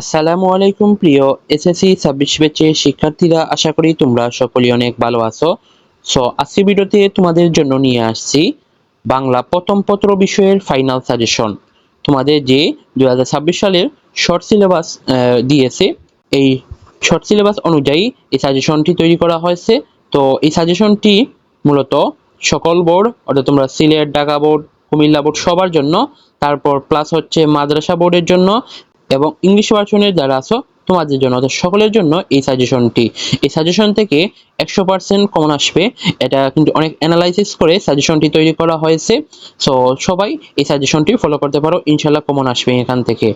আসসালামু আলাইকুম, প্রিয় এসএসসি ছাব্বিশ ব্যাচের শিক্ষার্থীরা, আশা করি তোমরা সকলেই অনেক ভালো আছো। সো আজকের ভিডিওতে তোমাদের জন্য নিয়ে আসছি বাংলা প্রথম পত্র বিষয়ের ফাইনাল সাজেশন তোমাদের যে দু হাজার ছাব্বিশ সালের শর্ট সিলেবাস দিয়েছে, এই শর্ট সিলেবাস অনুযায়ী এই সাজেশনটি তৈরি করা হয়েছে। তো, এই সাজেশনটি মূলত সকল বোর্ড, অর্থাৎ তোমরা সিলেট, ঢাকা বোর্ড, কুমিল্লা বোর্ড সবার জন্য, তারপর প্লাস হচ্ছে মাদ্রাসা বোর্ডের জন্য এবং ইংলিশ ভার্সনের যারা আছো, তোমাদের জন্য অর্থাৎ সকলের জন্য এই সাজেশনটি এই সাজেশন থেকে একশো পার্সেন্ট কমন আসবে। এটা কিন্তু অনেক অ্যানালাইসিস করে সাজেশনটি তৈরি করা হয়েছে। সো সবাই এই সাজেশনটি ফলো করতে পারো। ইনশাল্লাহ কমন আসবে এখান থেকে।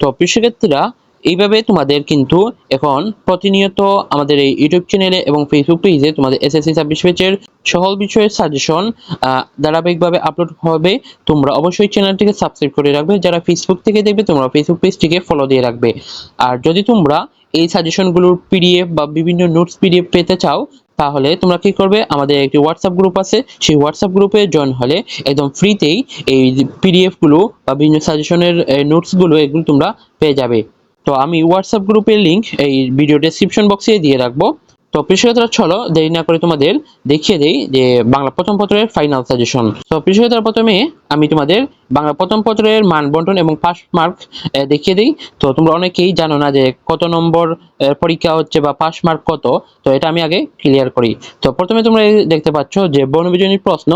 তো শিক্ষার্থীরা এইভাবে তোমাদের কিন্তু এখন প্রতিনিয়ত আমাদের এই ইউটিউব চ্যানেলে এবং ফেসবুক পেজে তোমাদের এসএসসি ছাব্বিশ পেজের সকল বিষয়ের সাজেশন ধারাবাহিকভাবে আপলোড হবে। তোমরা অবশ্যই চ্যানেলটিকে সাবস্ক্রাইব করে রাখবে। যারা ফেসবুক থেকে দেখবে, তোমরা ফেসবুক পেজটিকে ফলো দিয়ে রাখবে। আর যদি তোমরা এই সাজেশনগুলোর পিডিএফ বা বিভিন্ন নোটস পিডিএফ পেতে চাও, তাহলে তোমরা কি করবে? আমাদের একটি হোয়াটসঅ্যাপ গ্রুপ আছে। সেই হোয়াটসঅ্যাপ গ্রুপে জয়েন হলে একদম ফ্রিতেই এই পিডিএফগুলো বা বিভিন্ন সাজেশনের নোটসগুলো এগুলো তোমরা পেয়ে যাবে। তো আমি হোয়াটসঅ্যাপ গ্রুপের লিঙ্ক এই ভিডিও ডেসক্রিপশন বক্সে দিয়ে রাখব। তো প্রিয়তরা চলো দেরি না করে তোমাদের দেখিয়ে দেই যে বাংলা প্রথম পত্রের ফাইনাল সাজেশন তো প্রিয়তরা প্রথমে আমি তোমাদের বাংলা প্রথম পত্রের মান, বন্টন এবং পাস মার্ক দেখিয়ে দিই। তো তোমরা অনেকেই জানো না যে কত নম্বর পরীক্ষা হচ্ছে বা পাস মার্ক কত। তো এটা আমি আগে ক্লিয়ার করি। তো প্রথমে তোমরা দেখতে পাচ্ছ যে বর্ণবিজনী প্রশ্ন,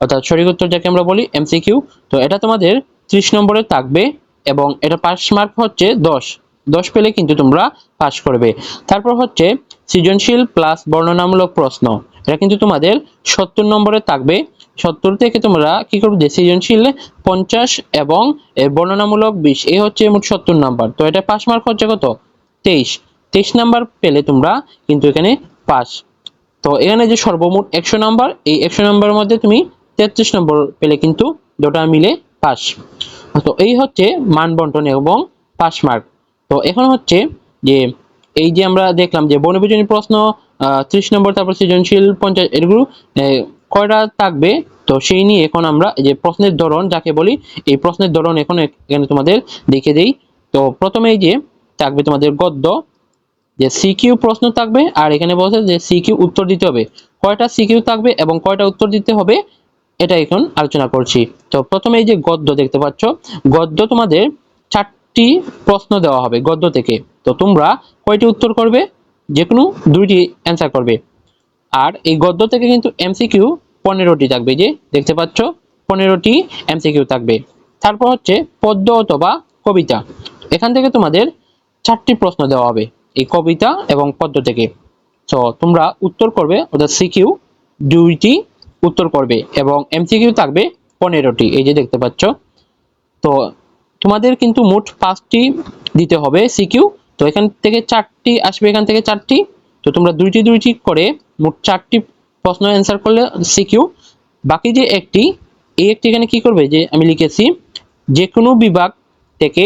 অর্থাৎ সঠিক উত্তর যাকে আমরা বলি এমসিকিউ তো এটা তোমাদের ত্রিশ নম্বরে থাকবে এবং এটা পাস মার্ক হচ্ছে দশ। দশ পেলে কিন্তু তোমরা পাস করবে। তারপর হচ্ছে সৃজনশীল প্লাস বর্ণনামূলক প্রশ্ন। এটা কিন্তু তোমাদের সত্তর নম্বরে থাকবে। সত্তর থেকে তোমরা কি করবে সৃজনশীল পঞ্চাশ এবং বর্ণনামূলক বিশ এই হচ্ছে মোট সত্তর নাম্বার। তো এটা পাস মার্ক হচ্ছে কত? তেইশ। তেইশ নাম্বার পেলে তোমরা কিন্তু এখানে পাস তো এখানে যে সর্বমোট একশো নাম্বার, এই একশো নাম্বারের মধ্যে তুমি তেত্রিশ নম্বর পেলে কিন্তু দুটা মিলে পাস তো এই হচ্ছে মান বন্টন এবং পাস মার্ক তো এখন হচ্ছে যে এই যে আমরা দেখলাম যে বর্ণবিজনী প্রশ্ন ত্রিশ নম্বর, তারপর সৃজনশীল পঞ্চাশ এগুলো কয়টা থাকবে? তো সেই নিয়ে এখন আমরা যে প্রশ্নের ধরন, যাকে বলি, এই প্রশ্নের ধরন এখন এখানে তোমাদের দেখে দেই। তো প্রথমে এই যে থাকবে তোমাদের গদ্য, যে সিকিউ প্রশ্ন থাকবে, আর এখানে বলছে যে সিকিউ উত্তর দিতে হবে। কয়টা সিকিউ থাকবে এবং কয়টা উত্তর দিতে হবে, এটা এখন আলোচনা করছি। তো প্রথমে এই যে গদ্য দেখতে পাচ্ছ, গদ্য তোমাদের চারটি প্রশ্ন দেওয়া হবে গদ্য থেকে। তো তোমরা কয়টি উত্তর করবে? যে কোনো দুইটি অ্যান্সার করবে। আর এই গদ্য থেকে কিন্তু এমসিকিউ পনেরোটি থাকবে। যে দেখতে পাচ্ছ, পনেরোটি এমসিকিউ থাকবে। তারপর হচ্ছে পদ্য অথবা কবিতা। এখান থেকে তোমাদের চারটি প্রশ্ন দেওয়া হবে এই কবিতা এবং পদ্য থেকে। তো তোমরা উত্তর করবে, অর্থাৎ সিকিউ দুইটি উত্তর করবে এবং এমসিকিউ থাকবে পনেরোটি। এই যে দেখতে পাচ্ছ, তো তোমাদের কিন্তু মোট পাঁচটি দিতে হবে সিকিউ তো এখান থেকে চারটি আসবে, এখান থেকে চারটি। তো তোমরা দুইটি দুইটি করে মোট চারটি প্রশ্ন অ্যান্সার করলে সিকিউ বাকি যে একটি, এই একটি এখানে কি করবে? যে আমি লিখেছি যে কোনো বিভাগ থেকে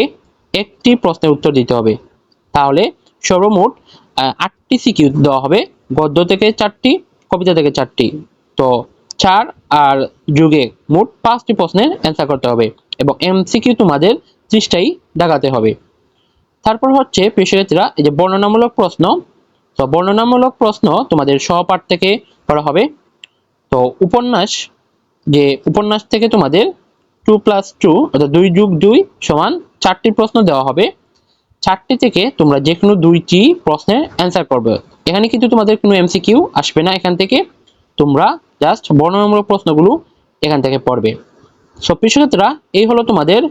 একটি প্রশ্নের উত্তর দিতে হবে। তাহলে সর্বমোট আটটি সিকিউ দেওয়া হবে। গদ্য থেকে চারটি, কবিতা থেকে চারটি। তো চার আর যুগে মোট পাঁচটি প্রশ্নের অ্যান্সার করতে হবে। এবং এমসিকিউ তোমাদের ত্রিশটাই দেখাতে হবে। তারপর হচ্ছে পেশাগতরা এই যে বর্ণনামূলক প্রশ্ন, তো বর্ণনামূলক প্রশ্ন তোমাদের সহপাঠ থেকে করা হবে। তো উপন্যাস, যে উপন্যাস থেকে তোমাদের টু প্লাস টু অর্থাৎ দুই যুগ দুই সমান চারটি প্রশ্ন দেওয়া হবে। চারটি থেকে তোমরা যে কোনো দুইটি প্রশ্নের অ্যান্সার করবে। এখানে কিন্তু তোমাদের কোনো এমসিকিউ আসবে না। এখান থেকে তোমরা জাস্ট বর্ণনামূলক প্রশ্নগুলো এখান থেকে পড়বে। সো পিছনেতরা এই হলো তোমাদের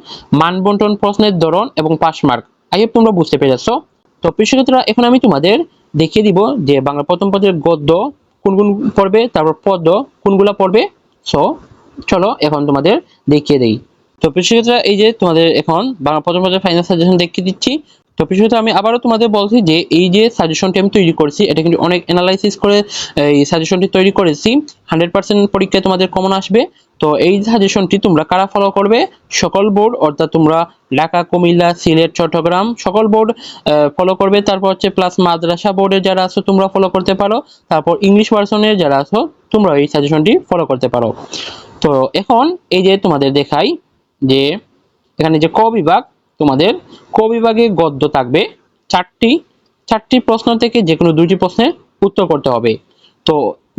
মান বন্টন প্রশ্নের ধরন এবং পাস মার্ক। আই হোপ তোমরা বুঝতে পেরেছ। তো পিছনেতরা এখন আমি তোমাদের দেখিয়ে দিব যে বাংলা প্রথম পদের গদ্য কোন কোন পড়বে, তারপর পদ্য কোনগুলা পড়বে। সো চলো এখন তোমাদের দেখিয়ে দেই। তো পিছনেতরা এই যে তোমাদের এখন বাংলা প্রথম পদের ফাইনাল সাজেশন দেখিয়ে দিচ্ছি। তো পিছনে আমি আবারও তোমাদের বলছি যে এই যে সাজেশনটি আমি তৈরি করেছি, এটা কিন্তু অনেক অ্যানালাইসিস করে, এই সাজেশনটি তৈরি করেছি। হান্ড্রেড পার্সেন্ট পরীক্ষায় তোমাদের কমন আসবে। তো এই সাজেশনটি তোমরা কারা ফলো করবে? সকল বোর্ড অর্থাৎ তোমরা ঢাকা, কুমিল্লা, সিলেট, চট্টগ্রাম, সকল বোর্ড ফলো করবে। তারপর হচ্ছে প্লাস মাদ্রাসা বোর্ডে যারা আছো, তোমরা ফলো করতে পারো। তারপর ইংলিশ ভার্সনের যারা আছো, তোমরা এই সাজেশনটি ফলো করতে পারো। তো এখন এই যে তোমাদের দেখাই যে, এখানে যে ক বিভাগ তোমাদের ক বিভাগে গদ্য থাকবে। চারটি চারটি প্রশ্ন থেকে যে কোনো দুইটি প্রশ্নের উত্তর করতে হবে। তো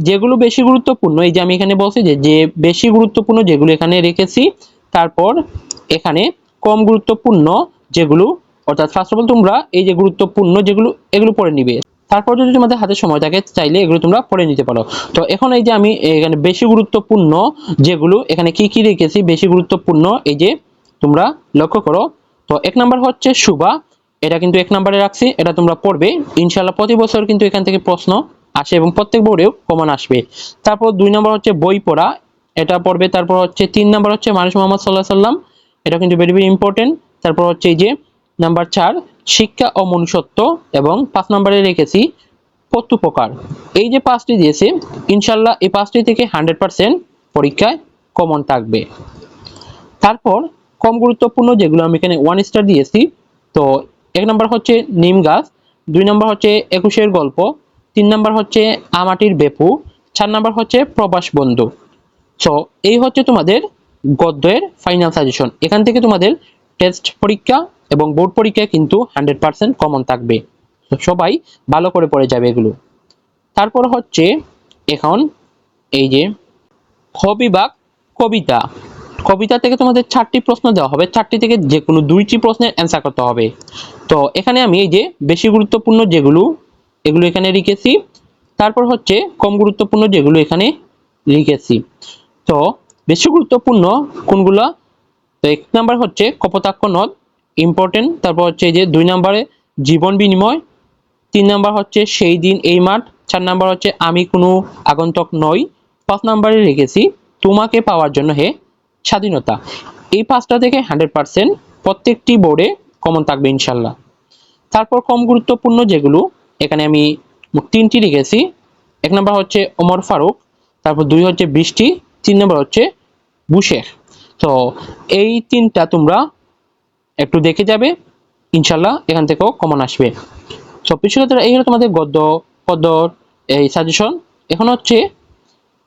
যেগুলো বেশি গুরুত্বপূর্ণ, এই যে আমি এখানে বলছি যে যে বেশি গুরুত্বপূর্ণ যেগুলো এখানে রেখেছি, তারপর এখানে কম গুরুত্বপূর্ণ যেগুলো, অর্থাৎ ফার্স্ট অফ অল তোমরা এই যে গুরুত্বপূর্ণ যেগুলো, এগুলো পড়ে নিবে। তারপর যদি তোমাদের হাতে সময় থাকে, চাইলে এগুলো তোমরা পড়ে নিতে পারো। তো এখন এই যে আমি এখানে বেশি গুরুত্বপূর্ণ যেগুলো, এখানে কি কি রেখেছি, বেশি গুরুত্বপূর্ণ, এই যে তোমরা লক্ষ্য করো তো এক নাম্বার হচ্ছে সুবা এটা কিন্তু এক নাম্বারে রাখছি, এটা তোমরা পড়বে। ইনশাল্লাহ প্রতি বছর কিন্তু এখান থেকে প্রশ্ন আসে এবং প্রত্যেক বোর্ডেও কমন আসবে। তারপর দুই নম্বর হচ্ছে বই পড়া। এটা পড়বে, তারপর হচ্ছে তিন নম্বর হচ্ছে মানুষ মোহাম্মদ সাল্লাহ সাল্লাম। এটা কিন্তু ভেরি ভেরি ইম্পর্টেন্ট তারপর হচ্ছে এই যে নাম্বার চার, শিক্ষা ও মনুষ্যত্ব এবং পাঁচ নম্বরে রেখেছি প্রত্যুপকার। এই যে পাঁচটি দিয়েছে ইনশাল্লাহ এই পাঁচটি থেকে হান্ড্রেড পার্সেন্ট পরীক্ষায় কমন থাকবে। তারপর কম গুরুত্বপূর্ণ, যেগুলো আমি এখানে ওয়ান স্টার দিয়েছি। তো এক নম্বর হচ্ছে নিম গাছ, দুই নম্বর হচ্ছে একুশের গল্প, তিন নম্বর হচ্ছে আমাটির বেপু, চার নম্বর হচ্ছে প্রবাস বন্ধু। সো এই হচ্ছে তোমাদের গদ্যের ফাইনাল সাজেশন এখান থেকে তোমাদের টেস্ট পরীক্ষা এবং বোর্ড পরীক্ষায় কিন্তু হান্ড্রেড পার্সেন্ট কমন থাকবে। সবাই ভালো করে পড়ে যাবে এগুলো। তারপর হচ্ছে এখন এই যে খ কবিতা। কবিতা থেকে তোমাদের চারটি প্রশ্ন দেওয়া হবে। চারটি থেকে যে কোনো দুইটি প্রশ্নের অ্যান্সার করতে হবে। তো এখানে আমি এই যে বেশি গুরুত্বপূর্ণ যেগুলো, এগুলো এখানে লিখেছি তারপর হচ্ছে কম গুরুত্বপূর্ণ যেগুলো এখানে লিখেছি তো বেশি গুরুত্বপূর্ণ কোনগুলো? তো এক নাম্বার হচ্ছে কপোতাক্ষ নদ ইম্পর্টেন্ট তারপর হচ্ছে এই যে দুই নাম্বারে জীবন বিনিময়। তিন নাম্বার হচ্ছে সেই দিন, এই মাঠ। চার নাম্বার হচ্ছে আমি কোনো আগন্তক নই। পাঁচ নাম্বারে লিখেছি তোমাকে পাওয়ার জন্য হে স্বাধীনতা। এই পাঁচটা থেকে হান্ড্রেড পার্সেন্ট প্রত্যেকটি বোর্ডে কমন থাকবে ইনশাল্লাহ। তারপর কম গুরুত্বপূর্ণ যেগুলো, এখানে আমি তিনটি লিখেছি। এক নম্বর হচ্ছে ওমর ফারুক, তারপর দুই হচ্ছে বৃষ্টি, তিন নম্বর হচ্ছে বুশেখ তো এই তিনটা তোমরা একটু দেখে যাবে, ইনশাল্লাহ এখান থেকেও কমন আসবে। তো পিছনে এই হলো তোমাদের গদ্য, পদ্যর এই সাজেশন এখন হচ্ছে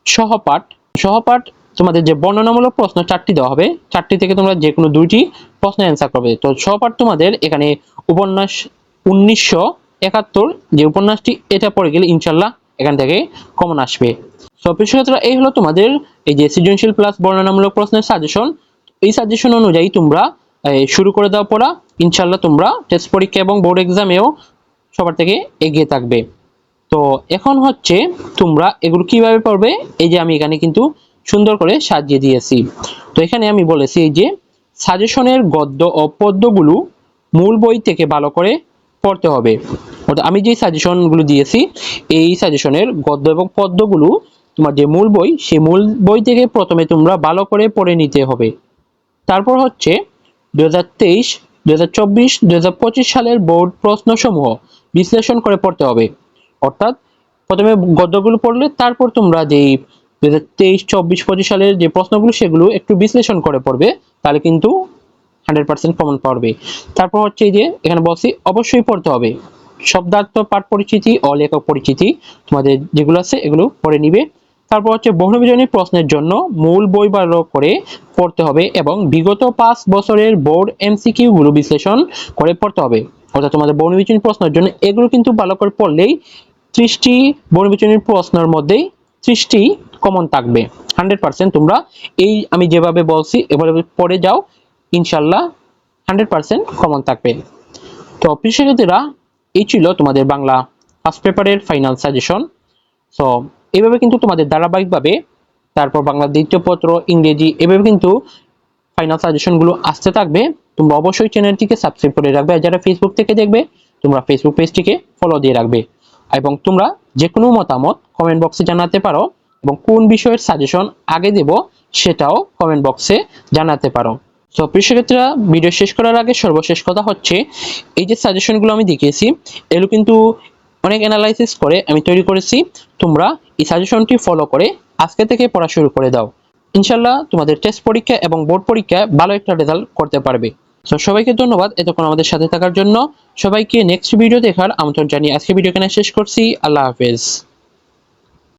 সহপাঠ। সহপাঠ তোমাদের যে বর্ণনামূলক প্রশ্ন চারটি দেওয়া হবে, চারটি থেকে তোমরা যে কোনো দুইটি প্রশ্নের অ্যান্সার করবে। তো সহপাঠ তোমাদের, এখানে উপন্যাস উনিশশো একাত্তর, যে উপন্যাসটি, এটা পড়ে গেলে ইনশাল্লাহ এখান থেকে কমন আসবে। তো পিছনে এই হলো তোমাদের এই যে সৃজনশীল প্লাস বর্ণনামূলক প্রশ্নের সাজেশন এই সাজেশন অনুযায়ী তোমরা শুরু করে দেওয়া পড়া। ইনশাল্লাহ তোমরা টেস্ট পরীক্ষা এবং বোর্ড এক্সামেও সবার থেকে এগিয়ে থাকবে। তো, এখন হচ্ছে তোমরা এগুলো কীভাবে পড়বে? এই যে আমি এখানে কিন্তু সুন্দর করে সাজিয়ে দিয়েছি। তো এখানে আমি বলেছি যে সাজেশনের গদ্য ও পদ্যগুলো মূল বই থেকে ভালো করে পড়তে হবে। অর্থাৎ আমি যে সাজেশনগুলো দিয়েছি, এই সাজেশনের গদ্য এবং পদ্যগুলো তোমার যে মূল বই, সেই মূল বই থেকে প্রথমে তোমরা ভালো করে পড়ে নিতে হবে। তারপর হচ্ছে দু হাজার তেইশ দু হাজার চব্বিশ দু হাজার পঁচিশ সালের বোর্ড প্রশ্নসমূহ বিশ্লেষণ করে পড়তে হবে। অর্থাৎ প্রথমে গদ্যগুলো পড়লে তারপর তোমরা যেই দু হাজার তেইশ, চব্বিশ, পঁচিশ সালের যে প্রশ্নগুলো, সেগুলো একটু বিশ্লেষণ করে পড়বে, তাহলে কিন্তু হান্ড্রেড পার্সেন্ট কমন পারবে তারপর হচ্ছে যে, এখানে বলছি, অবশ্যই পড়তে হবে। শব্দার্থ, পাঠ পরিচিতি ও লেখক পরিচিতি, তোমাদের যেগুলো আছে, এগুলো পড়ে নিবে। তারপর হচ্ছে বহুবিজনী প্রশ্নের জন্য মূল বই ভালো করে পড়তে হবে এবং বিগত পাঁচ বছরের বোর্ড এমসিকিউ গুলো বিশ্লেষণ করে পড়তে হবে। অর্থাৎ তোমাদের বহুবিজনী প্রশ্নের জন্য এগুলো কিন্তু ভালো করে পড়লেই ত্রিশটি বহুবিজনীর প্রশ্নের মধ্যেই ত্রিশটি কমন থাকবে। হান্ড্রেড পার্সেন্ট তোমরা এই আমি যেভাবে বলছি, এভাবে পরে যাও ইনশাল্লাহ হান্ড্রেড পার্সেন্ট কমন থাকবে। তো শিক্ষার্থীরা, এই ছিল তোমাদের বাংলা ফার্স্ট পেপারের ফাইনাল সাজেশন সো এইভাবে কিন্তু তোমাদের ধারাবাহিকভাবে, তারপর বাংলা দ্বিতীয় পত্র, ইংরেজি, এভাবে কিন্তু ফাইনাল সাজেশনগুলো আসতে থাকবে। তোমরা অবশ্যই চ্যানেলটিকে সাবস্ক্রাইব করে রাখবে আর যারা ফেসবুক থেকে দেখবে, তোমরা ফেসবুক পেজটিকে ফলো দিয়ে রাখবে। এবং তোমরা যে কোনো মতামত কমেন্ট বক্সে জানাতে পারো। এবং কোন বিষয়ের সাজেশন আগে দেব সেটাও কমেন্ট বক্সে জানাতে পারো। তো প্রিয় শিক্ষার্থীরা ভিডিও শেষ করার আগে সর্বশেষ কথা হচ্ছে, এই যে সাজেশনগুলো আমি দেখিয়েছি, এগুলো কিন্তু অনেক অ্যানালাইসিস করে আমি তৈরি করেছি। তোমরা এই সাজেশনটি ফলো করে আজকে থেকে পড়া শুরু করে দাও। ইনশাল্লাহ তোমাদের টেস্ট পরীক্ষা এবং বোর্ড পরীক্ষায় ভালো একটা রেজাল্ট করতে পারবে। তো সবাইকে ধন্যবাদ এতক্ষণ আমাদের সাথে থাকার জন্য। সবাইকে নেক্সট ভিডিও দেখার আমন্ত্রণ জানিয়ে আজকে ভিডিও এখানে শেষ করছি। আল্লাহ হাফেজ।